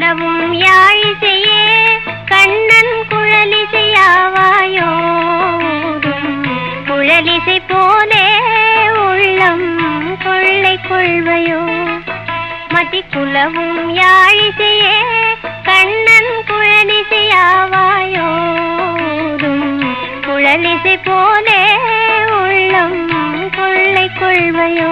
கொண்டவும் யாழிசையே கண்ணன் குழலிசையாவாயோ குழலிசை போலே உள்ளம் கொள்ளை கொள்வையோ. மதி குலவும் யாழிசையே கண்ணன் குழலிசையாவாயோ குழலிசை போலே உள்ளம் கொள்ளை கொள்வையோ.